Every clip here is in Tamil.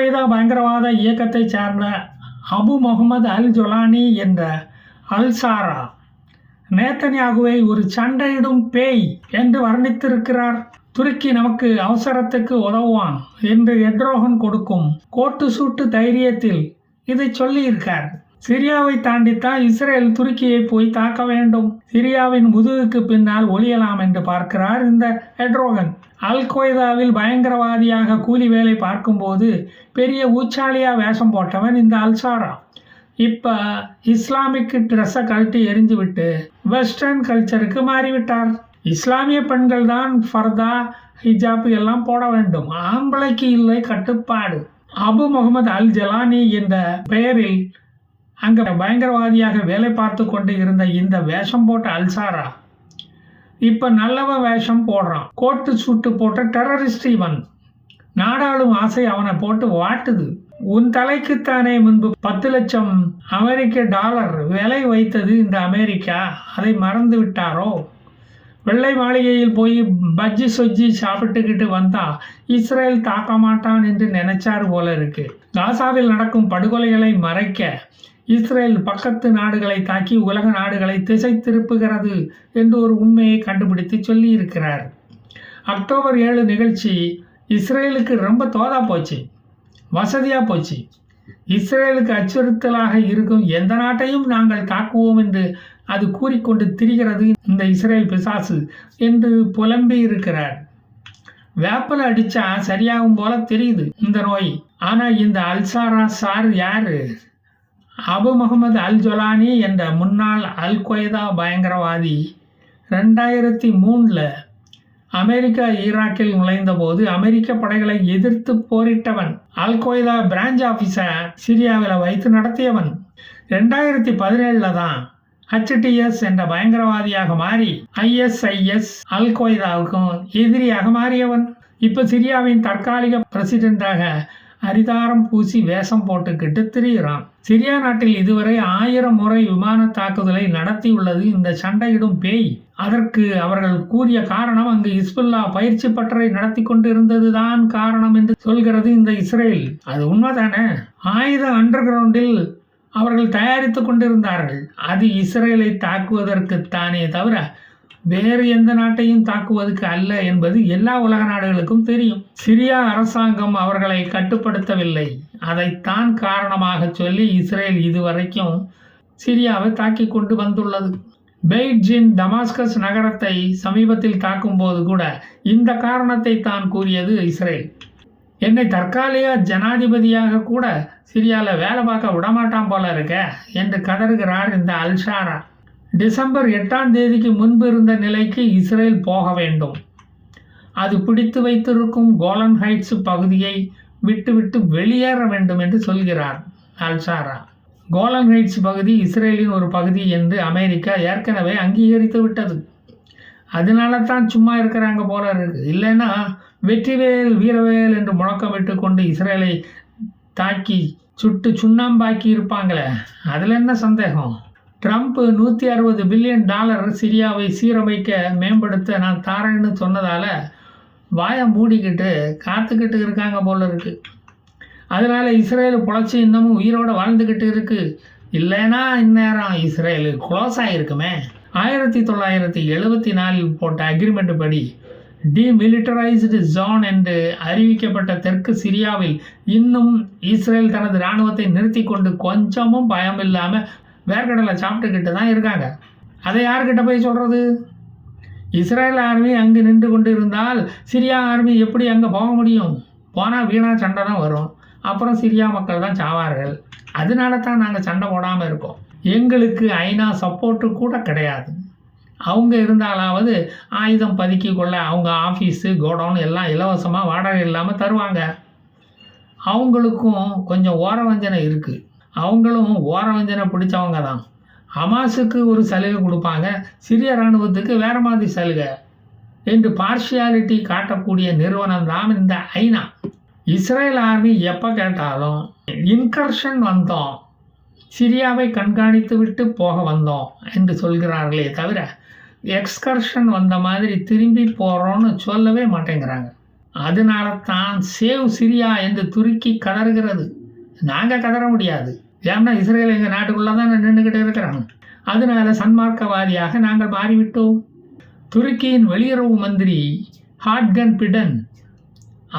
அல்கொய்தா பயங்கரவாத இயக்கத்தைச் சார்ந்த அபு முகமது அல் ஜொலானி என்ற அல்சாரா நேத்தன்யாகுவை ஒரு சண்டையிடும் பேய் என்று வர்ணித்திருக்கிறார். துருக்கி நமக்கு அவசரத்துக்கு உதவுவான் என்று எட்ரோகன் கொடுக்கும் கோட்டு சூட்டு தைரியத்தில் இதை சொல்லியிருக்கார். சிரியாவை தாண்டித்தான் இஸ்ரேல் துருக்கியை போய் தாக்க வேண்டும். சிரியாவின் முதுகுக்கு பின்னால் ஒளியலாம் என்று பார்க்கிறார் இந்த எட்ரோகன். அல் கொய்தாவில் பயங்கரவாதியாக கூலி வேலை பார்க்கும்போது பெரிய ஊச்சாலியா வேஷம் போட்டவன் இந்த அல்சாரா இப்போ இஸ்லாமிக் ட்ரெஸ்ஸை கழட்டி எரிஞ்சு விட்டு வெஸ்டர்ன் கல்ச்சருக்கு மாறிவிட்டார். இஸ்லாமிய பெண்கள் தான் ஃபர்தா ஹிஜாப் எல்லாம் போட வேண்டும். ஆம்பளைக்கு இல்லை கட்டுப்பாடு. அபு முகமது அல் ஜலானி என்ற பெயரில் அங்கே பயங்கரவாதியாக வேலை பார்த்து கொண்டு இருந்த இந்த வேஷம் போட்ட அல்சாரா இப்போ நல்லவ வேஷம் போடுறான். கோட்டு சுட்டு போட்ட டெரரிஸ்ட் இவன். நாடாளும் ஆசை அவனை போட்டு வாட்டுது. உன் தலைக்குத்தானே முன்பு பத்து லட்சம் அமெரிக்க டாலர் விலை வைத்தது இந்த அமெரிக்கா. அதை மறந்து விட்டாரோ? வெள்ளை மாளிகையில் போய் பஜ்ஜி சொஜ்ஜி சாப்பிட்டுக்கிட்டு வந்தா இஸ்ரேல் தாக்க மாட்டான் என்று நினைச்சார் போல இருக்கு. காசாவில் நடக்கும் படுகொலைகளை மறைக்க இஸ்ரேல் பக்கத்து நாடுகளை தாக்கி உலக நாடுகளை திசை திருப்புகிறது என்று ஒரு உண்மையை கண்டுபிடித்து சொல்லியிருக்கிறார். அக்டோபர் ஏழு நிகழ்ச்சி இஸ்ரேலுக்கு ரொம்ப தோதா போச்சு வசதியாக போச்சு. இஸ்ரேலுக்கு அச்சுறுத்தலாக இருக்கும் எந்த நாட்டையும் நாங்கள் தாக்குவோம் என்று அது கூறிக்கொண்டு திரிகிறது இந்த இஸ்ரேல் பிசாசு என்று புலம்பி இருக்கிறார். வேப்பலை அடித்தா சரியாகும் போல தெரியுது இந்த நோய். ஆனால் இந்த அல்சாரா சார் யாரு? அபு முகமது அல் ஜொலானி என்ற முன்னாள் அல் கொய்தா பயங்கரவாதி ரெண்டாயிரத்தி மூணில் அமெரிக்கா ஈராக்கில் நுழைந்தபோது அமெரிக்க படைகளை எதிர்த்து போரிட்டவன் அல் கொய்தா பிரான்ச் ஆஃபீஸர் சிரியாவில் வைத்து நடத்தியவன். ரெண்டாயிரத்தி பதினேழில் தான் ஹச்டிஎஸ் என்ற பயங்கரவாதியாக மாறி ஐஎஸ்ஐஎஸ் அல் கொய்தாவுக்கும் எதிரியாக மாறியவன். இப்போ சிரியாவின் தற்காலிக பிரசிடென்டாக அரிதாரம் பூசி வேஷம் போட்டுக்கிட்டு திரியிறான். சிரியா நாட்டில் இதுவரை ஆயிரம் முறை விமான தாக்குதலை நடத்தியுள்ளது. இந்த சண்டையிடும் பேய். அதற்கு அவர்கள் கூறிய காரணம் அங்கு இஸ்புல்லா பயிற்சி பட்டறை நடத்தி கொண்டிருந்ததுதான் காரணம் என்று சொல்கிறது இந்த இஸ்ரேல். அது உண்மைதானே? ஆயுத அண்டர் கிரவுண்டில் அவர்கள் தயாரித்து கொண்டிருந்தார்கள். அது இஸ்ரேலை தாக்குவதற்குத்தானே தவிர வேறு எந்த நாட்டையும் தாக்குவதற்கு அல்ல என்பது எல்லா உலக நாடுகளுக்கும் தெரியும். சிரியா அரசாங்கம் அவர்களை கட்டுப்படுத்தவில்லை. அதைத்தான் காரணமாக சொல்லி இஸ்ரேல் இதுவரைக்கும் சிரியாவை தாக்கி கொண்டு வந்துள்ளது. பெய்ஜின் டமாஸ்கஸ் நகரத்தை சமீபத்தில் தாக்கும்போது கூட இந்த காரணத்தை தான் கூறியது இஸ்ரேல். என்னை தற்காலிக ஜனாதிபதியாக கூட சிரியாவில் வேலை பார்க்க விடமாட்டான் போல இருக்க என்று கதறுகிறார் இந்த அல்ஷாரா. டிசம்பர் எட்டாம் தேதிக்கு முன்பு இருந்த நிலைக்கு இஸ்ரேல் போக வேண்டும். அது பிடித்து வைத்திருக்கும் கோலன் ஹைட்ஸ் பகுதியை விட்டுவிட்டு வெளியேற வேண்டும் என்று சொல்கிறார் அல்சாரா கோலன் ஹைட்ஸ் பகுதி இஸ்ரேலின் ஒரு பகுதி என்று அமெரிக்கா ஏற்கனவே அங்கீகரித்து விட்டது. அதனால தான் சும்மா இருக்கிறாங்க போல இருக்கு. இல்லைன்னா வெற்றிவேல் வீரவேல் என்று முழக்கமிட்டு கொண்டு இஸ்ரேலை தாக்கி சுட்டு சுண்ணாம்பாக்கி இருப்பாங்களே. அதில் என்ன சந்தேகம்? ட்ரம்ப் நூற்றி அறுபது பில்லியன் டாலர் சிரியாவை சீரமைக்க மேம்படுத்த நான் தாரேன்னு சொன்னதால் வாயை மூடிக்கிட்டு காத்துக்கிட்டு இருக்காங்க போல இருக்கு. அதனால் இஸ்ரேல் புழைச்சி இன்னமும் உயிரோடு வாழ்ந்துக்கிட்டு இருக்குது இல்லைன்னா இந்நேரம் இஸ்ரேல் க்ளோஸ் ஆகிருக்குமே ஆயிரத்தி தொள்ளாயிரத்தி எழுபத்தி நாலில் போட்ட அக்ரிமெண்ட் படி டிமிலிட்டரைஸ்டு ஜோன் என்று அறிவிக்கப்பட்ட தெற்கு சிரியாவில் இன்னும் இஸ்ரேல் தனது இராணுவத்தை நிறுத்தி கொண்டு கொஞ்சமும் பயம் இல்லாமல் வேர்க்கடலை சாப்பிட்டுக்கிட்டு தான் இருக்காங்க. அதை யார்கிட்ட போய் சொல்கிறது இஸ்ரேல் ஆர்மி அங்கு நின்று கொண்டு இருந்தால் சிரியா ஆர்மி எப்படி அங்கே போக முடியும்? போனால் வீணாக சண்டை தான் வரும். அப்புறம் சிரியா மக்கள் தான் சாவார்கள். அதனால தான் நாங்கள் சண்டை போடாமல் இருக்கோம். எங்களுக்கு ஐநா சப்போர்ட்டு கூட கிடையாது. அவங்க இருந்தாலாவது ஆயுதம் பதுக்கி கொள்ள அவங்க ஆஃபீஸு கோடவுன் எல்லாம் இலவசமாக வாடகை இல்லாமல் தருவாங்க. அவங்களுக்கும் கொஞ்சம் ஓரவஞ்சனை இருக்குது அவங்களும் ஓரவஞ்சனை பிடிச்சவங்க தான் ஹமாஸுக்கு ஒரு சலுகை கொடுப்பாங்க. சிறிய இராணுவத்துக்கு வேறு மாதிரி சலுகை என்று பார்ஷியாலிட்டி காட்டக்கூடிய நிறுவனம் தான் இந்த ஐநா. இஸ்ரேல் ஆர்மி எப்போ கேட்டாலும் இன்கர்ஷன் வந்தோம். சிரியாவை கண்காணித்து விட்டு போக வந்தோம் என்று சொல்கிறார்களே தவிர எக்ஸ்கர்ஷன் வந்த மாதிரி திரும்பி போகிறோன்னு சொல்லவே மாட்டேங்கிறாங்க. அதனால தான் சேவ் சிரியா என்று துருக்கி கதறுகிறது. நாங்கள் கதற முடியாது. ஏன்னா இஸ்ரேல் எங்கள் நாட்டுக்குள்ளே தான் நின்றுக்கிட்டு இருக்கிறாங்க. அதனால சன்மார்க்கவாதியாக நாங்கள் மாறிவிட்டோம். துருக்கியின் வெளியுறவு மந்திரி ஹாட்கன் பிடன்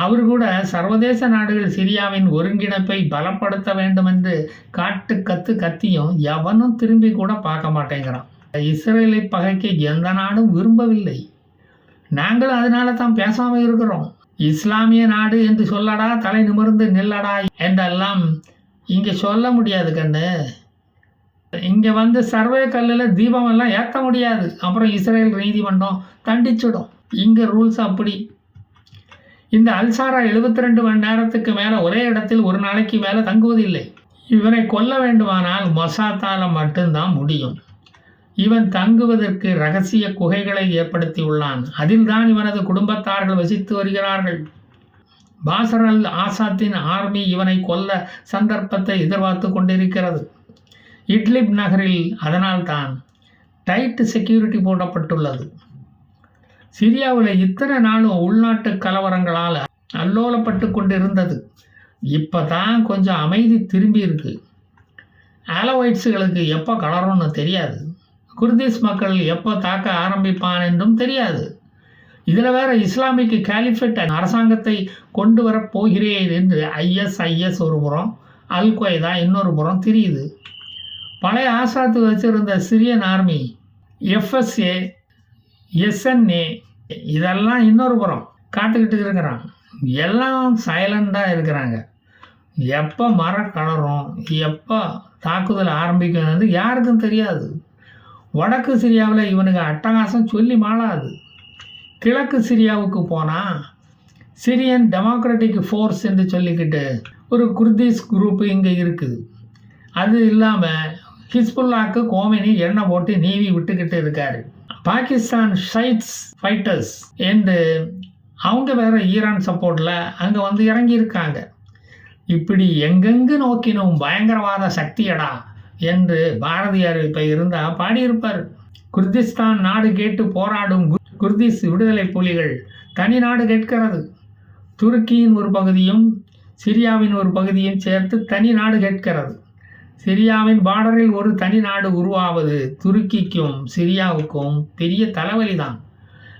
அவர் கூட சர்வதேச நாடுகள் சிரியாவின் ஒருங்கிணைப்பை பலப்படுத்த வேண்டும் என்று காட்டு கத்து கத்தியும் எவனும் திரும்பி கூட பார்க்க மாட்டேங்கிறான். இஸ்ரேலை பகைக்க எந்த நாடும் விரும்பவில்லை. நாங்களும் அதனால தான் பேசாமல் இருக்கிறோம். இஸ்லாமிய நாடு என்று சொல்லடா தலை நிமிர்ந்து நில்லடா என்றெல்லாம் இங்கே சொல்ல முடியாது கண்ணு. இங்கே வந்து சர்வே கல்லில் தீபமெல்லாம் ஏற்ற முடியாது. அப்புறம் இஸ்ரேல் நீதிமன்றம் தண்டிச்சிடும். இங்கே ரூல்ஸ் அப்படி. இந்த அல்சாரா 72 ரெண்டு மணி நேரத்துக்கு மேலே ஒரே இடத்தில் ஒரு நாளைக்கு மேலே தங்குவதில்லை. இவரை கொல்ல வேண்டுமானால் மொசாத்தால் மட்டும்தான் முடியும். இவன் தங்குவதற்கு ரகசிய குகைகளை ஏற்படுத்தியுள்ளான். அதில்தான் இவனது குடும்பத்தார்கள் வசித்து வருகிறார்கள். பாசர் அல் ஆசாத்தின் ஆர்மி இவனை கொல்ல சந்தர்ப்பத்தை எதிர்பார்த்து கொண்டிருக்கிறது. இட்லிப் நகரில் அதனால்தான் டைட் செக்யூரிட்டி போடப்பட்டுள்ளது. சிரியாவில் இத்தனை நாளும் உள்நாட்டு கலவரங்களால் அல்லோலப்பட்டு கொண்டிருந்தது. இப்போ தான் கொஞ்சம் அமைதி திரும்பி இருக்கு. ஆலோவைட்ஸுகளுக்கு எப்போ கலரும்னு தெரியாது. குர்திஸ் மக்கள் எப்போ தாக்க ஆரம்பிப்பான் என்றும் தெரியாது. இதில் வேற இஸ்லாமிக் கேலிஃபேட் அரசாங்கத்தை கொண்டு வர போகிறேன் என்று ஐஎஸ்ஐஎஸ் ஒரு புறம் அல் கொய்தா இன்னொரு புறம் தெரியுது. பழைய ஆசாத்து வச்சிருந்த சிரியன் ஆர்மி எஃப்எஸ்ஏ எஸ்என்ஏ இதெல்லாம் இன்னொரு புறம் காத்துக்கிட்டு இருக்கிறான். எல்லாம் சைலண்டாக இருக்கிறாங்க. எப்போ மரம் கலரும் எப்போ தாக்குதல் ஆரம்பிக்கணும்னு யாருக்கும் தெரியாது. வடக்கு சிரியாவில் இவனுக்கு அட்டகாசம் சொல்லி மாளாது. கிழக்கு சிரியாவுக்கு போனால் சிரியன் டெமோக்ராட்டிக் ஃபோர்ஸ் என்று சொல்லிக்கிட்டு ஒரு குர்திஸ் குரூப் இங்கே இருக்குது. அது இல்லாமல் ஹிஸ்புல்லாக்கு கோமினி எண்ணெய் போட்டு நீவி விட்டுக்கிட்டு இருக்காரு. பாகிஸ்தான் ஷைட்ஸ் ஃபைட்டர்ஸ் என்று அவங்க வேற ஈரான் சப்போர்ட்டில் அங்கே வந்து இறங்கியிருக்காங்க. இப்படி எங்கெங்கு நோக்கினும் பயங்கரவாத சக்தியடா என்று பாரதியார் இப்போ இருந்தால் பாடியிருப்பார். குர்திஸ்தான் நாடு கேட்டு போராடும் கு- குர்திஸ் விடுதலை புலிகள் தனி நாடு கேட்கிறது. துருக்கியின் ஒரு பகுதியும் சிரியாவின் ஒரு பகுதியும் சேர்த்து தனி நாடு கேட்கிறது. சிரியாவின் பார்டரில் ஒரு தனி நாடு உருவாவது துருக்கிக்கும் சிரியாவுக்கும் பெரிய தலைவலிதான்.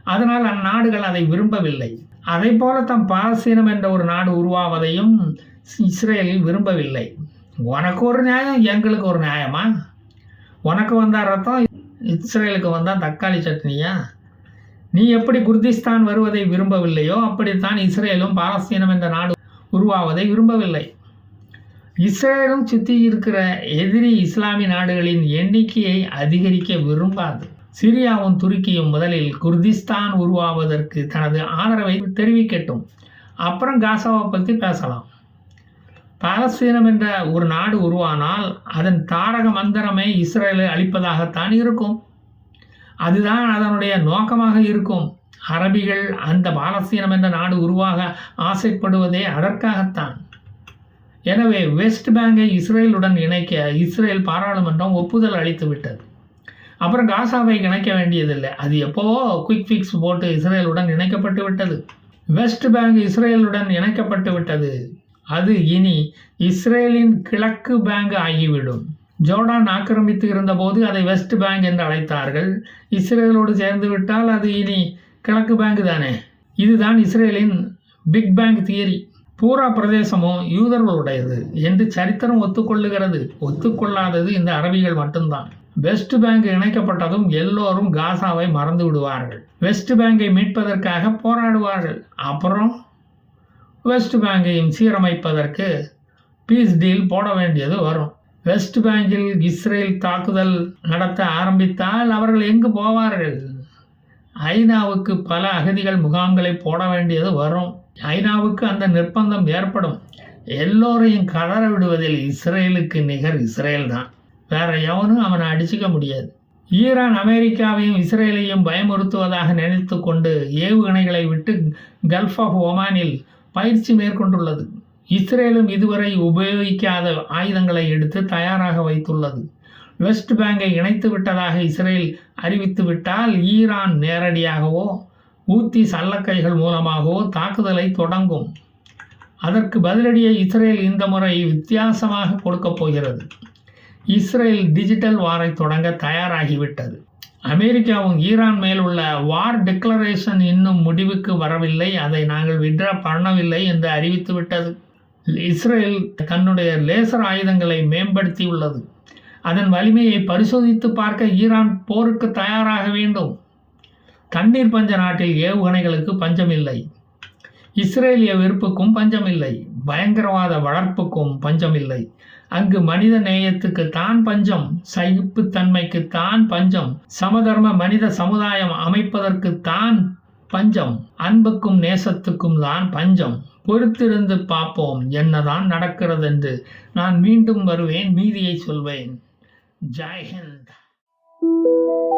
அதனால் அந்நாடுகள் அதை விரும்பவில்லை. அதை போல தம் பாலஸ்தீனம் என்ற ஒரு நாடு உருவாவதையும் இஸ்ரேல் விரும்பவில்லை. உனக்கு ஒரு நியாயம் எங்களுக்கு ஒரு நியாயமா? உனக்கு வந்தால் ரத்தம் இஸ்ரேலுக்கு வந்தால் தக்காளி சட்னியா? நீ எப்படி குர்திஸ்தான் வருவதை விரும்பவில்லையோ அப்படித்தான் இஸ்ரேலும் பாலஸ்தீனம் என்ற நாடு உருவாவதை விரும்பவில்லை. இஸ்ரேலும் சுற்றி இருக்கிற எதிரி இஸ்லாமிய நாடுகளின் எண்ணிக்கையை அதிகரிக்க விரும்பாது. சிரியாவும் துருக்கியும் முதலில் குர்திஸ்தான் உருவாவதற்கு தனது ஆதரவை தெரிவிக்கட்டும். அப்புறம் காசாவை பற்றி பேசலாம். பாலஸ்தீனம் என்ற ஒரு நாடு உருவானால் அதன் தாரக மந்திரமே இஸ்ரேலை அழிப்பதாகத்தான் இருக்கும். அதுதான் அதனுடைய நோக்கமாக இருக்கும். அரபிகள் அந்த பாலஸ்தீனம் என்ற நாடு உருவாக ஆசைப்படுவதே அதற்காகத்தான். எனவே வெஸ்ட் பேங்கை இஸ்ரேலுடன் இணைக்க இஸ்ரேல் பாராளுமன்றம் ஒப்புதல் அளித்து விட்டது. அப்புறம் காசாவை இணைக்க வேண்டியதில்லை. அது எப்போவோ குயிக் ஃபிக்ஸ் போட்டு இஸ்ரேலுடன் இணைக்கப்பட்டு விட்டது? வெஸ்ட் பேங்க் இஸ்ரேலுடன் இணைக்கப்பட்டு விட்டது. அது இனி இஸ்ரேலின் கிழக்கு பேங்க் ஆகிவிடும். ஜோர்டான் ஆக்கிரமித்து இருந்தபோது அதை வெஸ்ட் பேங்க் என்று அழைத்தார்கள். இஸ்ரேலோடு சேர்ந்து விட்டால் அது இனி கிழக்கு பேங்க் தானே? இதுதான் இஸ்ரேலின் பிக் பேங்க் தியரி பூரா பிரதேசமும் யூதர்களுடையது என்று சரித்திரம் ஒத்துக்கொள்ளுகிறது. ஒத்துக்கொள்ளாதது இந்த அரபிகள் மட்டும்தான். வெஸ்ட் பேங்க் இணைக்கப்பட்டதும் எல்லோரும் காசாவை மறந்து விடுவார்கள். வெஸ்ட் பேங்கை மீட்பதற்காக போராடுவார்கள். அப்புறம்? வெஸ்ட் பேங்கையும் சீரமைப்பதற்கு பீஸ் டீல் போட வேண்டியது வரும். வெஸ்ட் பேங்கில் இஸ்ரேல் தாக்குதல் நடத்த ஆரம்பித்தால் அவர்கள் எங்கு போவார்கள்? ஐநாவுக்கு பல அகதிகள் முகாம்களை போட வேண்டியது வரும். ஐநாவுக்கு அந்த நிர்பந்தம் ஏற்படும். எல்லோரையும் கதற விடுவதில் இஸ்ரேலுக்கு நிகர் இஸ்ரேல் தான். வேற எவனும் அவனை அடிச்சுக்க முடியாது. ஈரான் அமெரிக்காவையும் இஸ்ரேலையும் பயமுறுத்துவதாக நினைத்து கொண்டு ஏவுகணைகளை விட்டு கல்ஃப் ஆஃப் ஒமானில் பயிற்சி மேற்கொண்டுள்ளது. இஸ்ரேலும் இதுவரை உபயோகிக்காத ஆயுதங்களை எடுத்து தயாராக வைத்துள்ளது. வெஸ்ட் பேங்கை இணைத்து விட்டதாக இஸ்ரேல் அறிவித்து விட்டால் ஈரான் நேரடியாகவோ ஊத்தி சல்லக்கைகள் மூலமாகவோ தாக்குதலை தொடங்கும். அதற்கு பதிலடியை இஸ்ரேல் இந்த முறை வித்தியாசமாக கொடுக்கப் போகிறது. இஸ்ரேல் டிஜிட்டல் வாரை தொடங்க தயாராகிவிட்டது. அமெரிக்காவும் ஈரான் மேல் உள்ள வார் டிக்ளரேஷன் இன்னும் முடிவுக்கு வரவில்லை. அதை நாங்கள் விட்ரா பண்ணவில்லை என்று அறிவித்து விட்டது. இஸ்ரேல் தன்னுடைய லேசர் ஆயுதங்களை மேம்படுத்தியுள்ளது. அதன் வலிமையை பரிசோதித்து பார்க்க ஈரான் போருக்கு தயாராக வேண்டும். தண்ணீர் பஞ்ச நாட்டில் ஏவுகணைகளுக்கு பஞ்சமில்லை. இஸ்ரேலிய வெறுப்புக்கும் பஞ்சமில்லை. பயங்கரவாத வளர்ப்புக்கும் பஞ்சமில்லை. அங்கு மனித நேயத்துக்கு தான் பஞ்சம் சகிப்புத்தன்மைக்கு தான் பஞ்சம் சமதர்ம மனித சமுதாயம் அமைப்பதற்கு தான் பஞ்சம் அன்புக்கும் நேசத்துக்கும் தான் பஞ்சம். பொறுத்திருந்து பார்ப்போம் என்னதான் நடக்கிறது என்று நான் மீண்டும் வருவேன் மீதியை சொல்வேன். ஜெய்ஹிந்த் thank you